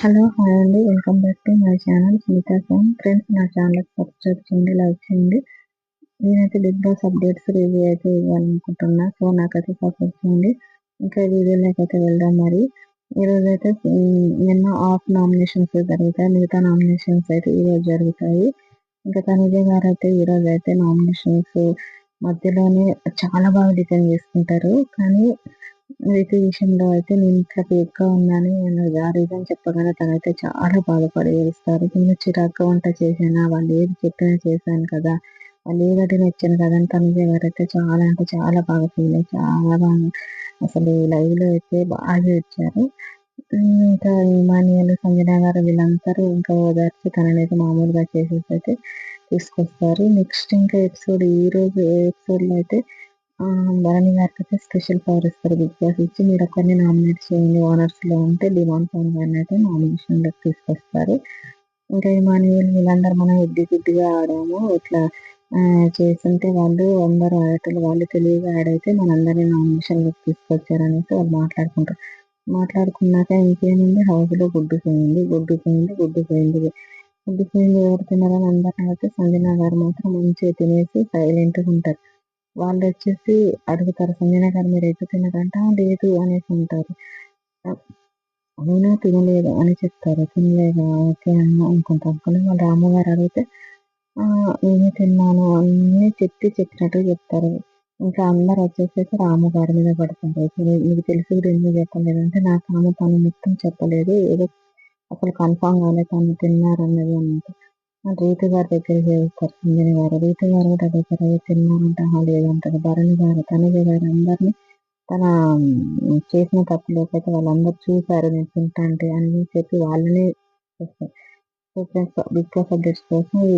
Hello hi అండి. Welcome back to my channel Sita phone friends నా channel subscribe చేయండి like చేయండి. నేనైతే బిగ్ బాస్ అప్డేట్స్ రివ్యూ అయితే ఇవ్వాలనుకుంటున్నా. సో నాకైతే సపోర్ట్ చేయండి. ఇంకా వీడియోలోకి అయితే వెళ్దాం మరి. ఈరోజు అయితే నిన్న ఆఫ్ నామినేషన్స్ జరుగుతాయి. మిగతా నామినేషన్స్ అయితే ఈరోజు జరుగుతాయి. ఇంకా తనుజ గారు అయితే ఈరోజు అయితే నామినేషన్స్ మధ్యలోనే చాలా బాగా డిజైన్ చేసుకుంటారు. కానీ రీతి విషయంలో అయితే నేను ఇట్లా ఫేక్గా ఉన్నాను. నేను ఆ రీజన్ చెప్పగానే తనైతే చాలా బాధపడి ఏడుస్తారు. నేను చిరాగ్గా వంట చేశాను? వాళ్ళు ఏది చెప్పినా చేశాను కదా. వాళ్ళు ఏదంటే నచ్చాను కదా? అని తను గారు అయితే చాలా అంటే చాలా బాగా ఫీల్ అయ్యి చాలా బాగా అసలు లైవ్లో అయితే బాగా ఇచ్చారు ఇంకా ఇమానియాలు సంజన గారు వీళ్ళందరూ ఇంకా ఓదార్చి తననైతే మామూలుగా చేసేసి అయితే తీసుకొస్తారు. నెక్స్ట్ ఇంకా ఎపిసోడ్ ఈ రోజు ఎపిసోడ్లో అయితే భరణి గారికి అయితే స్పెషల్ పవర్ ఇస్తారు బిగ్ బాస్ ఇచ్చి మీరు ఒకరిని నామినేట్ చేయండి ఓనర్స్లో ఉంటే డిమాండ్ ఫోన్ గారిని అయితే నామినేషన్ లెక్క తీసుకొస్తారు. ఇంకా ఇమానుయల్ వీళ్ళందరూ మనం ఎడ్డి గుడ్డిగా ఆడాము. ఇట్లా చేస్తుంటే వాళ్ళు అందరూ ఆడటలు వాళ్ళు తెలివిగా ఆడైతే మనందరినీ నామినేషన్లోకి తీసుకొచ్చారనేసి వాళ్ళు మాట్లాడుకుంటారు. మాట్లాడుకున్నాక ఇంకేముంది? హౌస్లో గుడ్డు పోయింది గుడ్డు పోయింది గుడ్డు పోయింది. గుడ్డు పోయింది ఎవరు తినాలని అందరూ అయితే సంజనా గారు మాత్రం మంచిగా తినేసి సైలెంట్గా ఉంటారు. వాళ్ళు వచ్చేసి అడుగుతారు సంజన గారు మీరు ఎటు తినరంట? లేదు అనేసి అంటారు. అవునా తినలేదు అని చెప్తారు. తినలేదు? ఓకే అన్న అనుకుంటారు కానీ వాళ్ళు రామగారు అడిగితే నేనే తిన్నాను అన్నీ చెప్పి చెప్పినట్టు చెప్తారు. ఇంకా అందరు వచ్చేసేసి రామగారి మీద పడుతుంటారు మీకు తెలిసి కూడా ఎందుకు చెప్పలేదు? అంటే నాకు ఆమె తను మొత్తం చెప్పలేదు. ఏదో అసలు కన్ఫామ్ కాలేదు. తను తిన్నారన్నది అన్నట్టు. రీతు గారి దగ్గరికి వెళ్తారు. సంజన గారు రీతు గారు కూడా దగ్గర తిన్నారంట లేదంటారు భరణి గారు తనుజ గారు అందరినీ తన చేసిన తప్పు లేకపోతే వాళ్ళందరూ చూశారు నేను తింటా అంటే అని చెప్పి వాళ్ళనే చేస్తారు. బిగ్ బాస్ అప్డేట్స్ కోసం ఈ